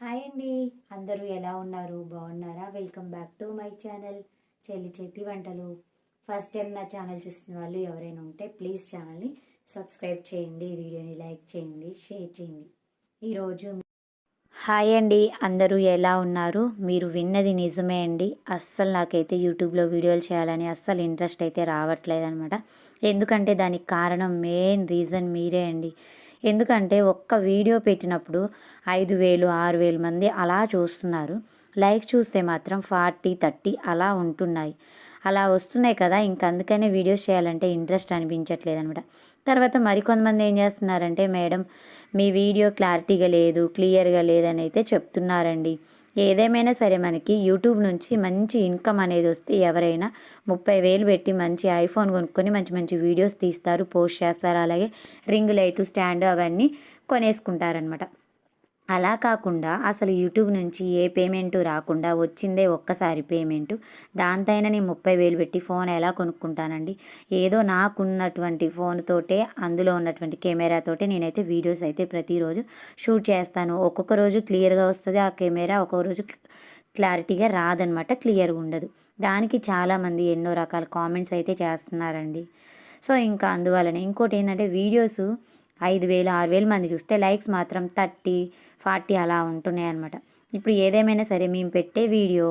Hi అండి. అందరూ ఎలా ఉన్నారు? బాగున్నారా? Welcome back to my channel చెల్లి చేతి వంటలు. ఫస్ట్ టైం నా ఛానల్ చూసిన వాళ్ళు ఎవరైనా ఉంటే ప్లీజ్ ఛానల్ని సబ్స్క్రైబ్ చేయండి వీడియోని లైక్ చేయండి షేర్ చేయండి. ఈరోజు హాయ్ అండి. అందరూ ఎలా ఉన్నారు? మీరు విన్నది నిజమే అండి. అస్సలు నాకైతే యూట్యూబ్లో వీడియోలు చేయాలని అస్సలు ఇంట్రెస్ట్ అయితే రావట్లేదు అనమాట ఎందుకంటే దానికి కారణం మెయిన్ రీజన్ మీరే అండి. ఎందుకంటే ఒక్క వీడియో పెట్టినప్పుడు ఐదు వేలు ఆరు వేలు మంది అలా చూస్తున్నారు. లైక్ చూస్తే మాత్రం ఫార్టీ థర్టీ అలా ఉంటున్నాయి. అలా వస్తున్నాయి కదా ఇంక అందుకనే వీడియోస్ చేయాలంటే ఇంట్రెస్ట్ అనిపించట్లేదు అనమాట తర్వాత మరికొంతమంది ఏం చేస్తున్నారంటే మేడం మీ వీడియో క్లారిటీగా లేదు క్లియర్గా లేదని అయితే చెప్తున్నారండి. ఏదేమైనా సరే మనకి యూట్యూబ్ నుంచి మంచి ఇన్కమ్ అనేది వస్తే ఎవరైనా ముప్పై వేలు పెట్టి మంచి ఐఫోన్ కొనుక్కొని మంచి మంచి వీడియోస్ తీస్తారు పోస్ట్ చేస్తారు. అలాగే రింగ్ లైటు స్టాండ్ అవన్నీ కొనేసుకుంటారనమాట. అలా కాకుండా అసలు యూట్యూబ్ నుంచి ఏ పేమెంట్ రాకుండా వచ్చిందే ఒక్కసారి పేమెంట్. దాంతైనా నేను ముప్పై వేలు పెట్టి ఫోన్ ఎలా కొనుక్కుంటానండి? ఏదో నాకున్నటువంటి ఫోన్ తోటే అందులో ఉన్నటువంటి కెమెరాతోటే నేనైతే వీడియోస్ అయితే ప్రతిరోజు షూట్ చేస్తాను. ఒక్కొక్క రోజు క్లియర్గా వస్తుంది ఆ కెమెరా ఒక్కొక్క రోజు క్లారిటీగా రాదనమాట క్లియర్గా ఉండదు. దానికి చాలామంది ఎన్నో రకాల కామెంట్స్ అయితే చేస్తున్నారండి. సో ఇంకా అందువలన ఇంకోటి ఏంటంటే వీడియోస్ ఐదు వేలు ఆరు వేలు మంది చూస్తే లైక్స్ మాత్రం థర్టీ ఫార్టీ అలా ఉంటున్నాయి అనమాట ఇప్పుడు ఏదేమైనా సరే మేము పెట్టే వీడియో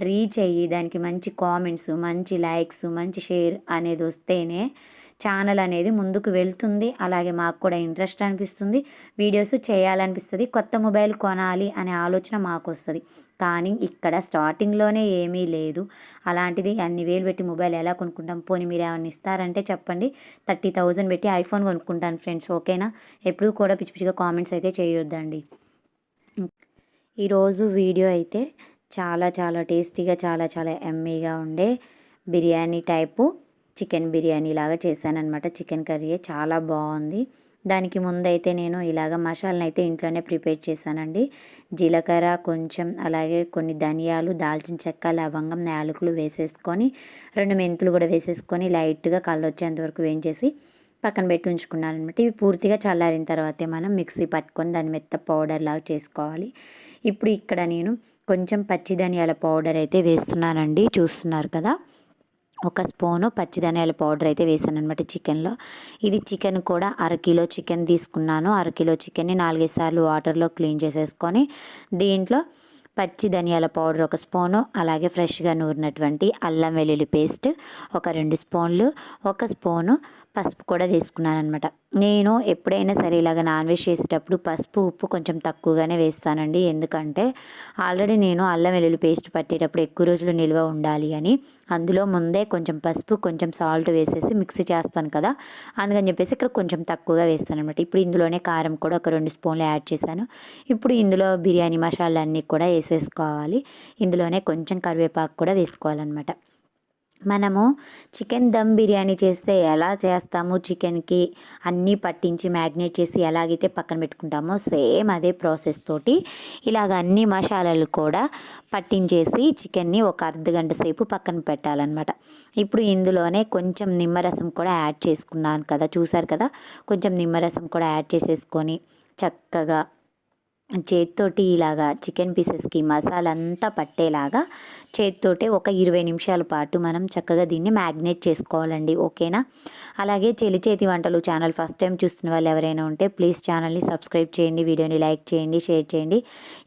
రీచ్ అయ్యి దానికి మంచి కామెంట్స్ మంచి లైక్స్ మంచి షేర్ అనేది వస్తేనే ఛానల్ అనేది ముందుకు వెళ్తుంది. అలాగే మాకు కూడా ఇంట్రెస్ట్ అనిపిస్తుంది. వీడియోస్ చేయాలనిపిస్తుంది. కొత్త మొబైల్ కొనాలి అనే ఆలోచన మాకు వస్తుంది కానీ ఇక్కడ స్టార్టింగ్లోనే ఏమీ లేదు. అలాంటిది అన్ని వేలు పెట్టి మొబైల్ ఎలా కొనుక్కుంటాం? పోనీ మీరు ఏమైనా ఇస్తారంటే చెప్పండి. థర్టీ థౌజండ్ పెట్టి ఐఫోన్ కొనుక్కుంటాను ఫ్రెండ్స్. ఓకేనా? ఎప్పుడూ కూడా పిచ్చి పిచ్చిగా కామెంట్స్ అయితే చేయొద్దండి. ఈరోజు వీడియో అయితే చాలా చాలా టేస్టీగా చాలా చాలా ఎమ్మీగా ఉండే బిర్యానీ టైపు చికెన్ బిర్యానీ లాగా చేశానమాట చికెన్ కర్రీ చాలా బాగుంది. దానికి ముందైతే నేను ఇలాగ మసాలాను అయితే ఇంట్లోనే ప్రిపేర్ చేశానండి. జీలకర్ర కొంచెం అలాగే కొన్ని ధనియాలు దాల్చిన చెక్క లవంగం యాలకులు వేసేసుకొని రెండు మెంతులు కూడా వేసేసుకొని లైట్గా కళ్ళు వరకు వేయించేసి పక్కన పెట్టి ఉంచుకున్నాను అనమాట ఇవి పూర్తిగా చల్లారిన తర్వాతే మనం మిక్సీ పట్టుకొని దాన్ని మెత్త పౌడర్ లాగా చేసుకోవాలి. ఇప్పుడు ఇక్కడ నేను కొంచెం పచ్చి ధనియాల పౌడర్ అయితే వేస్తున్నానండి. చూస్తున్నారు కదా? ఒక స్పూను పచ్చి ధనియాల పౌడర్ అయితే వేసాను అనమాట చికెన్లో. ఇది చికెన్ కూడా అరకిలో చికెన్ తీసుకున్నాను. అరకిలో చికెన్ని నాలుగైదు సార్లు వాటర్లో క్లీన్ చేసేసుకొని దీంట్లో పచ్చి ధనియాల పౌడర్ ఒక స్పూను అలాగే ఫ్రెష్గా నూరినటువంటి అల్లం వెల్లుల్లి పేస్ట్ ఒక రెండు స్పూన్లు ఒక స్పూను పసుపు కూడా వేసుకున్నాను అనమాట నేను ఎప్పుడైనా సరే ఇలాగ నాన్ వెజ్ చేసేటప్పుడు పసుపు ఉప్పు కొంచెం తక్కువగానే వేస్తానండి. ఎందుకంటే ఆల్రెడీ నేను అల్లం వెల్లుల్లి పేస్ట్ పట్టేటప్పుడు ఎక్కువ రోజులు నిల్వ ఉండాలి అని. అందులో ముందే కొంచెం పసుపు కొంచెం సాల్ట్ వేసేసి మిక్స్ చేస్తాను కదా. అందుకని చెప్పేసి ఇక్కడ కొంచెం తక్కువగా వేస్తాను అనమాట ఇప్పుడు ఇందులోనే కారం కూడా ఒక రెండు స్పూన్లు యాడ్ చేశాను. ఇప్పుడు ఇందులో బిర్యానీ మసాలా అన్నీ కూడా వేసేసుకోవాలి. ఇందులోనే కొంచెం కరివేపాకు కూడా వేసుకోవాలన్నమాట. మనము చికెన్ దమ్ బిర్యానీ చేస్తే ఎలా చేస్తాము చికెన్కి? అన్నీ పట్టించి మ్యాగ్నేట్ చేసి ఎలాగైతే పక్కన పెట్టుకుంటామో సేమ్ అదే ప్రాసెస్ తోటి ఇలాగ అన్ని మసాలాలు కూడా పట్టించేసి చికెన్ని ఒక అర్ధ గంట సేపు పక్కన పెట్టాలన్నమాట. ఇప్పుడు ఇందులోనే కొంచెం నిమ్మరసం కూడా యాడ్ చేసుకున్నాను కదా చూసారు కదా? కొంచెం నిమ్మరసం కూడా యాడ్ చేసేసుకొని చక్కగా చేతితోటి ఇలాగా చికెన్ పీసెస్కి మసాలా అంతా పట్టేలాగా చేతితోటే ఒక ఇరవై నిమిషాల పాటు మనం చక్కగా దీన్ని మ్యాగ్నేట్ చేసుకోవాలండి ఓకేనా? అలాగే చెలి చేతి వంటలు ఛానల్ ఫస్ట్ టైం చూస్తున్న వాళ్ళు ఎవరైనా ఉంటే ప్లీజ్ ఛానల్ని సబ్స్క్రైబ్ చేయండి వీడియోని లైక్ చేయండి షేర్ చేయండి.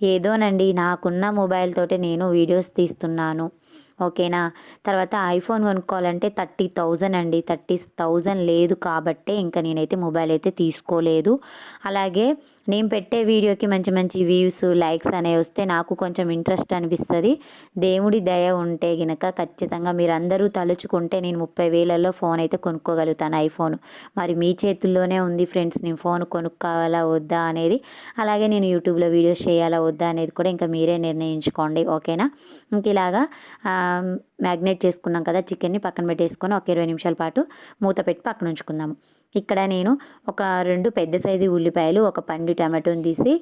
ఏదోనండి నాకున్న మొబైల్ తోటే నేను వీడియోస్ తీస్తున్నాను. ఓకేనా? తర్వాత ఐఫోన్ కొనుక్కోవాలంటే థర్టీ థౌజండ్ అండి. థర్టీ థౌజండ్ లేదు కాబట్టే ఇంకా నేనైతే మొబైల్ అయితే తీసుకోలేదు. అలాగే నేను పెట్టే వీడియోకి మంచి మంచి వ్యూస్ లైక్స్ అనేవి వస్తే నాకు కొంచెం ఇంట్రెస్ట్ అనిపిస్తుంది. దేవుడి దయ ఉంటే గినక ఖచ్చితంగా మీరు అందరూ తలుచుకుంటే నేను ముప్పై వేలలో ఫోన్ అయితే కొనుక్కోగలుగుతాను ఐఫోన్. మరి మీ చేతుల్లోనే ఉంది ఫ్రెండ్స్ నేను ఫోన్ కొనుక్కోవాలా వద్దా అనేది. అలాగే నేను యూట్యూబ్లో వీడియోస్ చేయాలా వద్దా అనేది కూడా ఇంకా మీరే నిర్ణయించుకోండి. ఓకేనా? ఇంక ఇలాగా మ్యాగ్నేట్ చేసుకున్నాం కదా చికెన్ని పక్కన పెట్టేసుకొని ఒక ఇరవై నిమిషాల పాటు మూత పెట్టి పక్కన ఉంచుకుందాము. ఇక్కడ నేను ఒక రెండు పెద్ద సైజు ఉల్లిపాయలు ఒక పండు టమాటోని తీసి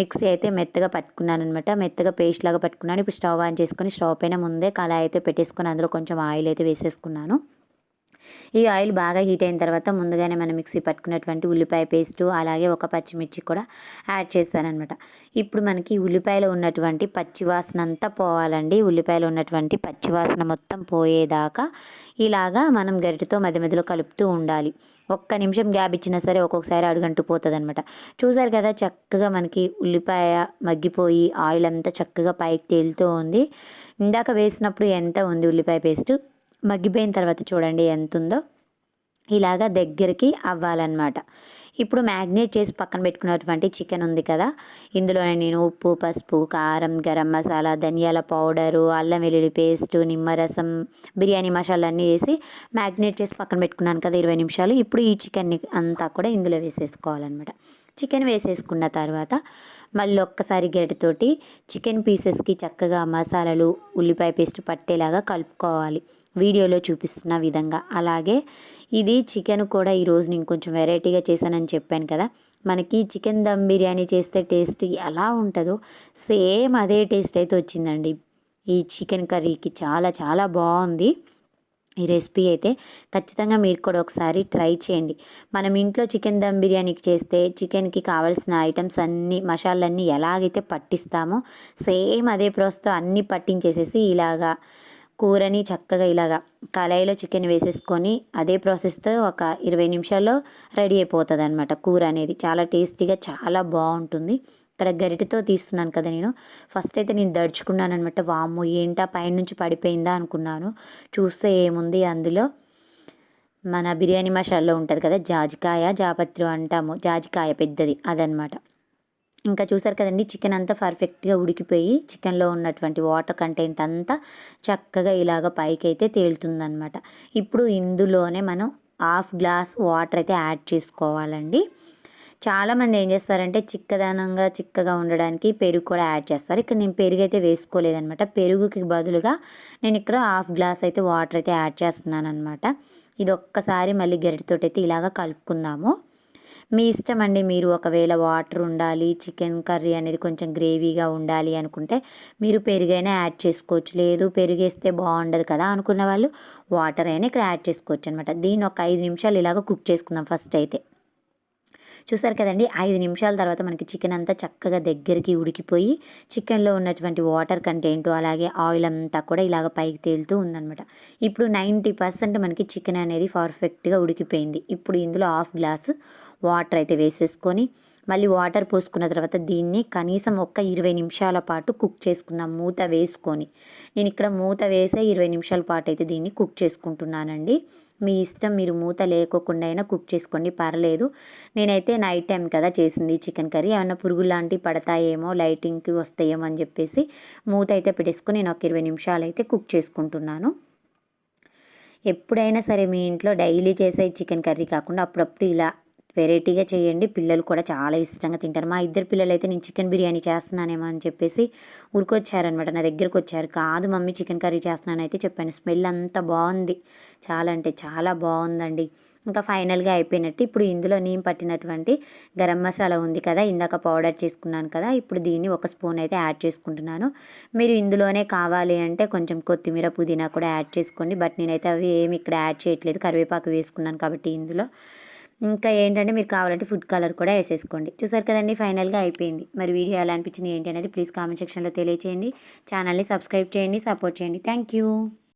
మిక్సీ అయితే మెత్తగా పట్టుకున్నాను అనమాట మెత్తగా పేస్ట్ లాగా పట్టుకున్నాను. ఇప్పుడు స్టవ్ ఆన్ చేసుకొని స్టవ్ పైన ముందే కళాయి అయితే పెట్టేసుకొని అందులో కొంచెం ఆయిల్ అయితే వేసేసుకున్నాను. ఈ ఆయిల్ బాగా హీట్ అయిన తర్వాత ముందుగానే మనం మిక్సీ పట్టుకున్నటువంటి ఉల్లిపాయ పేస్టు అలాగే ఒక పచ్చిమిర్చి కూడా యాడ్ చేస్తానమాట ఇప్పుడు మనకి ఉల్లిపాయలో ఉన్నటువంటి పచ్చివాసన అంతా పోవాలండి. ఉల్లిపాయలో ఉన్నటువంటి పచ్చివాసన మొత్తం పోయేదాకా ఇలాగా మనం గరిటతో మధ్య మధ్యలో కలుపుతూ ఉండాలి. ఒక్క నిమిషం గ్యాప్ ఇచ్చినా సరే ఒక్కొక్కసారి అడుగంటూ పోతుంది అనమాట చూసారు కదా చక్కగా మనకి ఉల్లిపాయ మగ్గిపోయి ఆయిల్ అంతా చక్కగా పైకి తేలుతూ ఉంది. ఇందాక వేసినప్పుడు ఎంత ఉంది ఉల్లిపాయ పేస్ట్? మగ్గిపోయిన తర్వాత చూడండి ఎంత ఉందో ఇలాగా దగ్గరికి అవ్వాలన్నమాట. ఇప్పుడు మ్యాగ్నేట్ చేసి పక్కన పెట్టుకున్నటువంటి చికెన్ ఉంది కదా. ఇందులోనే నేను ఉప్పు పసుపు కారం గరం మసాలా ధనియాల పౌడరు అల్లం వెల్లుల్లి పేస్ట్ నిమ్మరసం బిర్యానీ మసాలా అన్నీ వేసి మ్యాగ్నేట్ చేసి పక్కన పెట్టుకున్నాను కదా ఇరవై నిమిషాలు. ఇప్పుడు ఈ చికెన్ని అంతా కూడా ఇందులో వేసేసుకోవాలన్నమాట. చికెన్ వేసేసుకున్న తర్వాత మళ్ళీ ఒక్కసారి గరిటతోటి చికెన్ పీసెస్కి చక్కగా మసాలాలు ఉల్లిపాయ పేస్ట్ పట్టేలాగా కలుపుకోవాలి. వీడియోలో చూపిస్తున్న విధంగా. అలాగే ఇది చికెన్ కూడా ఈరోజు నేను కొంచెం వెరైటీగా చేశానని చెప్పాను కదా. మనకి చికెన్ దమ్ బిర్యానీ చేస్తే టేస్ట్ ఎలా ఉంటుందో సేమ్ అదే టేస్ట్ అయితే వచ్చిందండి. ఈ చికెన్ కర్రీకి చాలా చాలా బాగుంది. ఈ రెసిపీ అయితే ఖచ్చితంగా మీరు కూడా ఒకసారి ట్రై చేయండి. మనం ఇంట్లో చికెన్ దమ్ బిర్యానీకి చేస్తే చికెన్కి కావాల్సిన ఐటమ్స్ అన్నీ మసాలన్నీ ఎలాగైతే పట్టిస్తామో సేమ్ అదే ప్రాసెస్తో అన్నీ పట్టించేసేసి ఇలాగా కూరని చక్కగా ఇలాగా కళాయిలో చికెన్ వేసేసుకొని అదే ప్రాసెస్తో ఒక ఇరవై నిమిషాల్లో రెడీ అయిపోతుంది అనమాట కూర అనేది. చాలా టేస్టీగా చాలా బాగుంటుంది. ఇక్కడ గరిటెతో తీస్తున్నాను కదా నేను. ఫస్ట్ అయితే నేను దడుచుకున్నాను అనమాట వాము ఏంటా పైనుంచి పడిపోయిందా అనుకున్నాను. చూస్తే ఏముంది అందులో? మన బిర్యానీ మసాలా ఉంటుంది కదా జాజికాయ జాపత్రి అంటాము. జాజికాయ పెద్దది అదనమాట ఇంకా చూసారు కదండి చికెన్ అంతా పర్ఫెక్ట్గా ఉడికిపోయి చికెన్లో ఉన్నటువంటి వాటర్ కంటెంట్ అంతా చక్కగా ఇలాగ పైకి అయితే తేలుతుందనమాట ఇప్పుడు ఇందులోనే మనం హాఫ్ గ్లాస్ వాటర్ అయితే యాడ్ చేసుకోవాలండి. చాలామంది ఏం చేస్తారంటే చిక్కదనంగా చిక్కగా ఉండడానికి పెరుగు కూడా యాడ్ చేస్తారు. ఇక్కడ నేను పెరుగు అయితే వేసుకోలేదనమాట. పెరుగుకి బదులుగా నేను ఇక్కడ హాఫ్ గ్లాస్ అయితే వాటర్ అయితే యాడ్ చేస్తున్నాను అనమాట ఇది ఒక్కసారి మళ్ళీ గరిటెతోటి అయితే ఇలాగ కలుపుకుందాము. మీ ఇష్టం అండి మీరు ఒకవేళ వాటర్ ఉండాలి చికెన్ కర్రీ అనేది కొంచెం గ్రేవీగా ఉండాలి అనుకుంటే మీరు పెరుగైనా యాడ్ చేసుకోవచ్చు. లేదు పెరుగేస్తే బాగుండదు కదా అనుకున్న వాళ్ళు వాటర్ అయినా ఇక్కడ యాడ్ చేసుకోవచ్చు అనమాట దీన్ని ఒక ఐదు నిమిషాలు ఇలాగ కుక్ చేసుకుందాం ఫస్ట్ అయితే. చూసారు కదండి ఐదు నిమిషాల తర్వాత మనకి చికెన్ అంతా చక్కగా దగ్గరికి ఉడికిపోయి చికెన్లో ఉన్నటువంటి వాటర్ కంటెంట్ అలాగే ఆయిల్ అంతా కూడా ఇలాగ పైకి తేలుతూ ఉందనమాట ఇప్పుడు నైంటీ పర్సెంట్ మనకి చికెన్ అనేది పర్ఫెక్ట్గా ఉడికిపోయింది. ఇప్పుడు ఇందులో హాఫ్ గ్లాస్ వాటర్ అయితే వేసేసుకొని మళ్ళీ వాటర్ పోసుకున్న తర్వాత దీన్ని కనీసం ఒక్క ఇరవై నిమిషాల పాటు కుక్ చేసుకుందాం. మూత వేసుకొని. నేను ఇక్కడ మూత వేసే ఇరవై నిమిషాల పాటు అయితే దీన్ని కుక్ చేసుకుంటున్నానండి. మీ ఇష్టం మీరు మూత లేకోకుండా అయినా కుక్ చేసుకోండి. పర్లేదు. నేనైతే నైట్ టైం కదా చేసింది చికెన్ కర్రీ. ఏమన్నా పురుగు లాంటివి పడతాయేమో లైటింగ్కి వస్తాయేమో అని చెప్పేసి మూత అయితే పెట్టేసుకొని నేను ఒక ఇరవై నిమిషాలు అయితే కుక్ చేసుకుంటున్నాను. ఎప్పుడైనా సరే మీ ఇంట్లో డైలీ చేసే చికెన్ కర్రీ కాకుండా అప్పుడప్పుడు ఇలా వెరైటీగా చేయండి. పిల్లలు కూడా చాలా ఇష్టంగా తింటారు. మా ఇద్దరు పిల్లలు అయితే నేను చికెన్ బిర్యానీ చేస్తున్నానేమో అని చెప్పేసి ఊరికొచ్చారనమాట నా దగ్గరకు వచ్చారు కాదు మమ్మీ చికెన్ కర్రీ చేస్తున్నానైతే చెప్పాను. స్మెల్ అంత బాగుంది. చాలా అంటే చాలా బాగుందండి. ఇంకా ఫైనల్గా అయిపోయినట్టు ఇప్పుడు ఇందులో నేను పట్టినటువంటి గరం మసాలా ఉంది కదా ఇందాక పౌడర్ చేసుకున్నాను కదా ఇప్పుడు దీన్ని ఒక స్పూన్ అయితే యాడ్ చేసుకుంటున్నాను. మీరు ఇందులోనే కావాలి అంటే కొంచెం కొత్తిమీర పుదీనా కూడా యాడ్ చేసుకోండి. బట్ నేనైతే అవి ఏమి ఇక్కడ యాడ్ చేయట్లేదు. కరివేపాకు వేసుకున్నాను కాబట్టి ఇందులో. ఇంకా ఏంటంటే మీరు కావాలంటే ఫుడ్ కలర్ కూడా వేసేసుకోండి. చూసారు కదండి ఫైనల్గా అయిపోయింది. మరి వీడియో ఎలా అనిపించింది ఏంటి అనేది ప్లీజ్ కామెంట్ సెక్షన్లో తెలియచేయండి. ఛానల్ని సబ్స్క్రైబ్ చేయండి సపోర్ట్ చేయండి. Thank you.